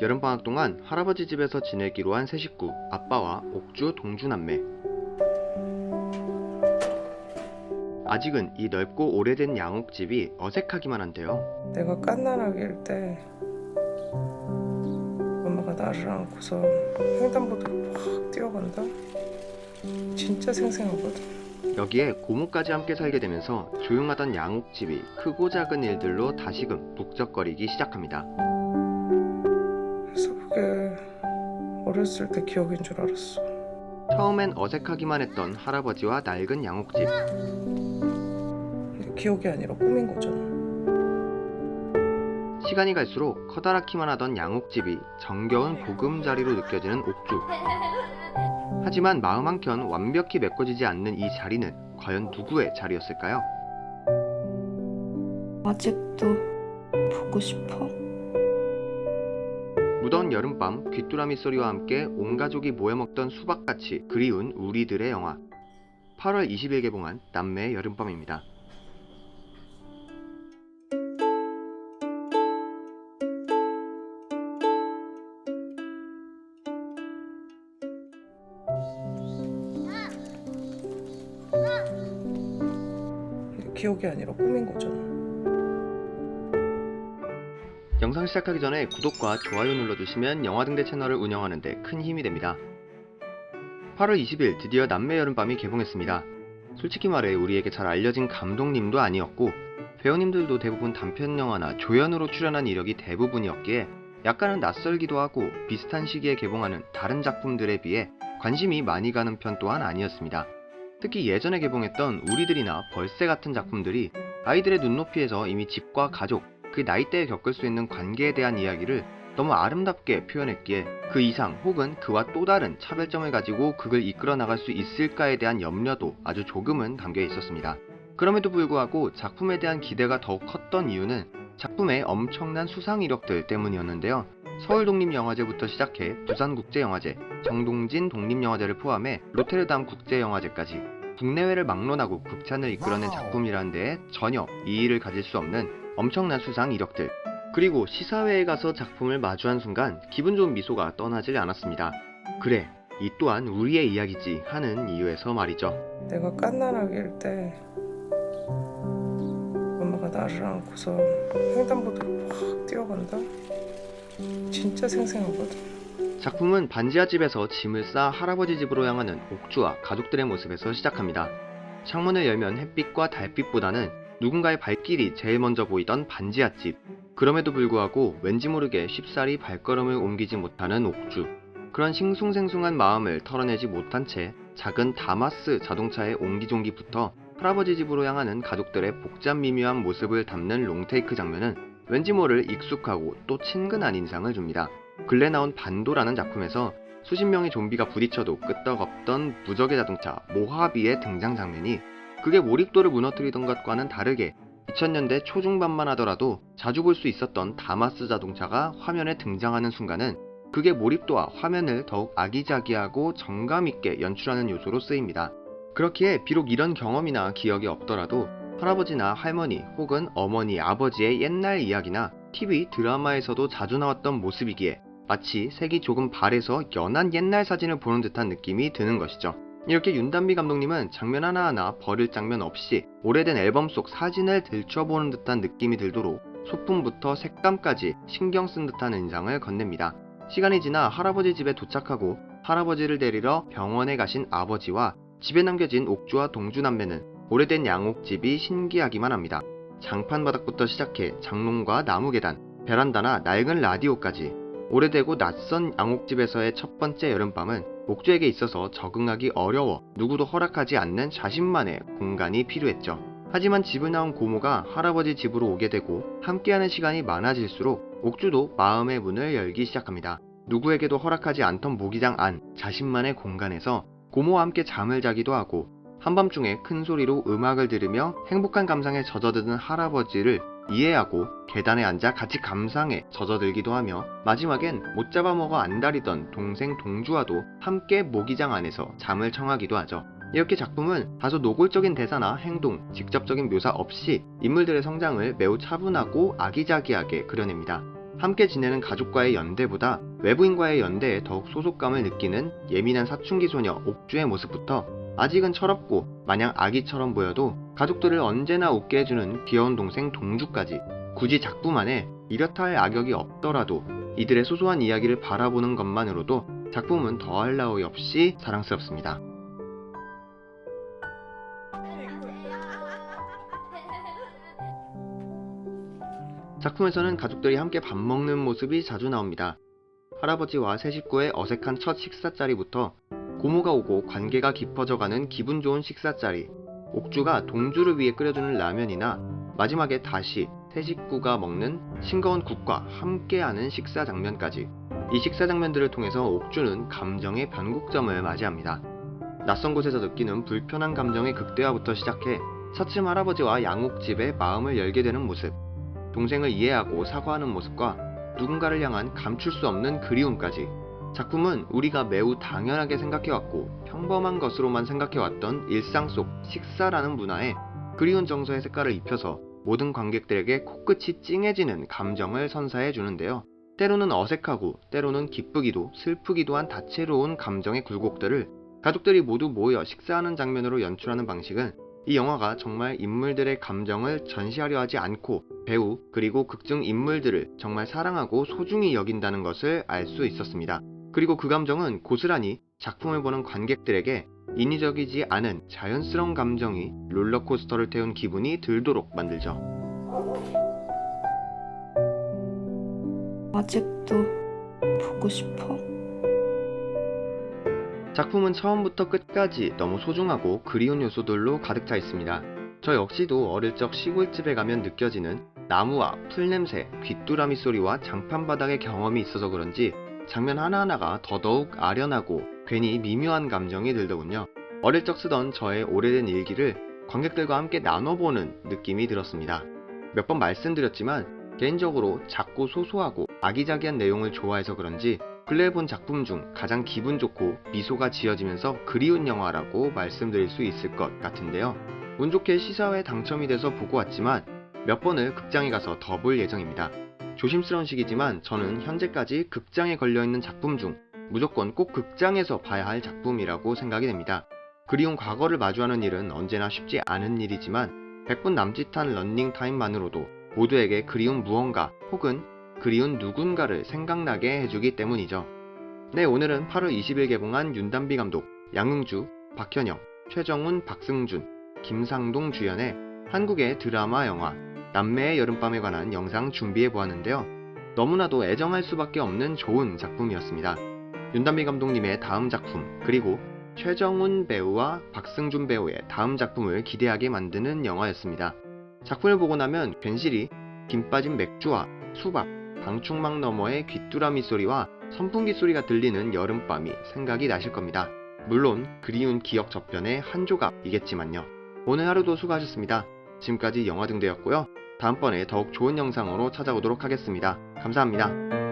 여름방학 동안 할아버지 집에서 지내기로 한 세 식구, 아빠와 옥주 동주남매. 아직은 이 넓고 오래된 양옥집이 어색하기만 한데요. 내가 깐난아기일 때 엄마가 나를 안고서 횡단보도로 확 뛰어간다? 진짜 생생하거든. 여기에 고모까지 함께 살게 되면서 조용하던 양옥집이 크고 작은 일들로 다시금 북적거리기 시작합니다. 어렸을 때 기억인 줄 알았어. 처음엔 어색하기만 했던 할아버지와 낡은 양옥집. 기억이 아니라 꿈인 거잖아. 시간이 갈수록 커다랗기만 하던 양옥집이 정겨운 보금자리로 느껴지는 옥주. 하지만 마음 한켠 완벽히 메꿔지지 않는 이 자리는 과연 누구의 자리였을까요? 아직도 보고 싶어? 무더운 여름밤 귀뚜라미 소리와 함께 온 가족이 모여먹던 수박같이 그리운 우리들의 영화 8월 20일 개봉한 남매의 여름밤입니다. 기억이 아니라 꿈인 거잖아. 영상 시작하기 전에 구독과 좋아요 눌러주시면 영화등대 채널을 운영하는 데 큰 힘이 됩니다. 8월 20일 드디어 남매 여름밤이 개봉했습니다. 솔직히 말해 우리에게 잘 알려진 감독님도 아니었고 배우님들도 대부분 단편 영화나 조연으로 출연한 이력이 대부분이었기에 약간은 낯설기도 하고 비슷한 시기에 개봉하는 다른 작품들에 비해 관심이 많이 가는 편 또한 아니었습니다. 특히 예전에 개봉했던 우리들이나 벌새 같은 작품들이 아이들의 눈높이에서 이미 집과 가족, 그 나이대에 겪을 수 있는 관계에 대한 이야기를 너무 아름답게 표현했기에 그 이상 혹은 그와 또 다른 차별점을 가지고 극을 이끌어 나갈 수 있을까에 대한 염려도 아주 조금은 담겨 있었습니다. 그럼에도 불구하고 작품에 대한 기대가 더욱 컸던 이유는 작품의 엄청난 수상 이력들 때문이었는데요. 서울 독립영화제부터 시작해 부산국제영화제, 정동진 독립영화제를 포함해 로테르담 국제영화제까지 국내외를 막론하고 극찬을 이끌어낸 작품이라는 데에 전혀 이의를 가질 수 없는 엄청난 수상 이력들. 그리고 시사회에 가서 작품을 마주한 순간 기분 좋은 미소가 떠나질 않았습니다. 그래, 이 또한 우리의 이야기지 하는 이유에서 말이죠. 내가 깐난아기일 때 엄마가 나를 안고서 횡단보도로 확 뛰어간다? 진짜 생생하거든. 작품은 반지하 집에서 짐을 싸 할아버지 집으로 향하는 옥주와 가족들의 모습에서 시작합니다. 창문을 열면 햇빛과 달빛보다는 누군가의 발길이 제일 먼저 보이던 반지하 집. 그럼에도 불구하고 왠지 모르게 쉽사리 발걸음을 옮기지 못하는 옥주. 그런 싱숭생숭한 마음을 털어내지 못한 채 작은 다마스 자동차의 옹기종기부터 할아버지 집으로 향하는 가족들의 복잡 미묘한 모습을 담는 롱테이크 장면은 왠지 모를 익숙하고 또 친근한 인상을 줍니다. 근래 나온 반도라는 작품에서 수십 명의 좀비가 부딪혀도 끄떡없던 무적의 자동차 모하비의 등장 장면이 그게 몰입도를 무너뜨리던 것과는 다르게 2000년대 초중반만 하더라도 자주 볼 수 있었던 다마스 자동차가 화면에 등장하는 순간은 그게 몰입도와 화면을 더욱 아기자기하고 정감있게 연출하는 요소로 쓰입니다. 그렇기에 비록 이런 경험이나 기억이 없더라도 할아버지나 할머니 혹은 어머니, 아버지의 옛날 이야기나 TV 드라마에서도 자주 나왔던 모습이기에 마치 색이 조금 바래서 연한 옛날 사진을 보는 듯한 느낌이 드는 것이죠. 이렇게 윤단비 감독님은 장면 하나하나 버릴 장면 없이 오래된 앨범 속 사진을 들춰보는 듯한 느낌이 들도록 소품부터 색감까지 신경 쓴 듯한 인상을 건넵니다. 시간이 지나 할아버지 집에 도착하고 할아버지를 데리러 병원에 가신 아버지와 집에 남겨진 옥주와 동주 남매는 오래된 양옥집이 신기하기만 합니다. 장판 바닥부터 시작해 장롱과 나무 계단, 베란다나 낡은 라디오까지 오래되고 낯선 양옥집에서의 첫 번째 여름밤은 옥주에게 있어서 적응하기 어려워 누구도 허락하지 않는 자신만의 공간이 필요했죠. 하지만 집을 나온 고모가 할아버지 집으로 오게 되고 함께하는 시간이 많아질수록 옥주도 마음의 문을 열기 시작합니다. 누구에게도 허락하지 않던 모기장 안 자신만의 공간에서 고모와 함께 잠을 자기도 하고 한밤중에 큰 소리로 음악을 들으며 행복한 감상에 젖어드는 할아버지를 이해하고 계단에 앉아 같이 감상에 젖어들기도 하며 마지막엔 못 잡아먹어 안달이던 동생 동주와도 함께 모기장 안에서 잠을 청하기도 하죠. 이렇게 작품은 다소 노골적인 대사나 행동, 직접적인 묘사 없이 인물들의 성장을 매우 차분하고 아기자기하게 그려냅니다. 함께 지내는 가족과의 연대보다 외부인과의 연대에 더욱 소속감을 느끼는 예민한 사춘기 소녀 옥주의 모습부터 아직은 철없고 마냥 아기처럼 보여도 가족들을 언제나 웃게 해주는 귀여운 동생 동주까지 굳이 작품 안에 이렇다 할 악역이 없더라도 이들의 소소한 이야기를 바라보는 것만으로도 작품은 더할 나위 없이 사랑스럽습니다. 작품에서는 가족들이 함께 밥 먹는 모습이 자주 나옵니다. 할아버지와 세 식구의 어색한 첫 식사 자리부터 고모가 오고 관계가 깊어져가는 기분 좋은 식사 자리, 옥주가 동주를 위해 끓여주는 라면이나 마지막에 다시 세 식구가 먹는 싱거운 국과 함께하는 식사 장면까지. 이 식사 장면들을 통해서 옥주는 감정의 변곡점을 맞이합니다. 낯선 곳에서 느끼는 불편한 감정의 극대화부터 시작해 차츰 할아버지와 양옥집에 마음을 열게 되는 모습, 동생을 이해하고 사과하는 모습과 누군가를 향한 감출 수 없는 그리움까지 작품은 우리가 매우 당연하게 생각해왔고 평범한 것으로만 생각해왔던 일상 속 식사라는 문화에 그리운 정서의 색깔을 입혀서 모든 관객들에게 코끝이 찡해지는 감정을 선사해 주는데요. 때로는 어색하고 때로는 기쁘기도 슬프기도 한 다채로운 감정의 굴곡들을 가족들이 모두 모여 식사하는 장면으로 연출하는 방식은 이 영화가 정말 인물들의 감정을 전시하려 하지 않고 배우 그리고 극중 인물들을 정말 사랑하고 소중히 여긴다는 것을 알 수 있었습니다. 그리고 그 감정은 고스란히 작품을 보는 관객들에게 인위적이지 않은 자연스러운 감정이 롤러코스터를 태운 기분이 들도록 만들죠. 아직도 보고 싶어? 작품은 처음부터 끝까지 너무 소중하고 그리운 요소들로 가득 차 있습니다. 저 역시도 어릴 적 시골집에 가면 느껴지는 나무와 풀냄새, 귀뚜라미 소리와 장판 바닥의 경험이 있어서 그런지 장면 하나하나가 더더욱 아련하고 괜히 미묘한 감정이 들더군요. 어릴 적 쓰던 저의 오래된 일기를 관객들과 함께 나눠보는 느낌이 들었습니다. 몇 번 말씀드렸지만 개인적으로 작고 소소하고 아기자기한 내용을 좋아해서 그런지 근래에 본 작품 중 가장 기분 좋고 미소가 지어지면서 그리운 영화라고 말씀드릴 수 있을 것 같은데요. 운 좋게 시사회에 당첨이 돼서 보고 왔지만 몇 번을 극장에 가서 더 볼 예정입니다. 조심스러운 시기지만 저는 현재까지 극장에 걸려있는 작품 중 무조건 꼭 극장에서 봐야 할 작품이라고 생각이 됩니다. 그리운 과거를 마주하는 일은 언제나 쉽지 않은 일이지만 100분 남짓한 런닝 타임만으로도 모두에게 그리운 무언가 혹은 그리운 누군가를 생각나게 해주기 때문이죠. 네, 오늘은 8월 20일 개봉한 윤단비 감독, 양흥주, 박현영, 최정훈, 박승준, 김상동 주연의 한국의 드라마 영화 남매의 여름밤에 관한 영상 준비해 보았는데요. 너무나도 애정할 수밖에 없는 좋은 작품이었습니다. 윤단비 감독님의 다음 작품, 그리고 최정훈 배우와 박승준 배우의 다음 작품을 기대하게 만드는 영화였습니다. 작품을 보고 나면 괜시리 김 빠진 맥주와 수박, 방충망 너머의 귀뚜라미 소리와 선풍기 소리가 들리는 여름밤이 생각이 나실 겁니다. 물론 그리운 기억 저편의 한 조각이겠지만요. 오늘 하루도 수고하셨습니다. 지금까지 영화등대였고요. 다음번에 더욱 좋은 영상으로 찾아오도록 하겠습니다. 감사합니다.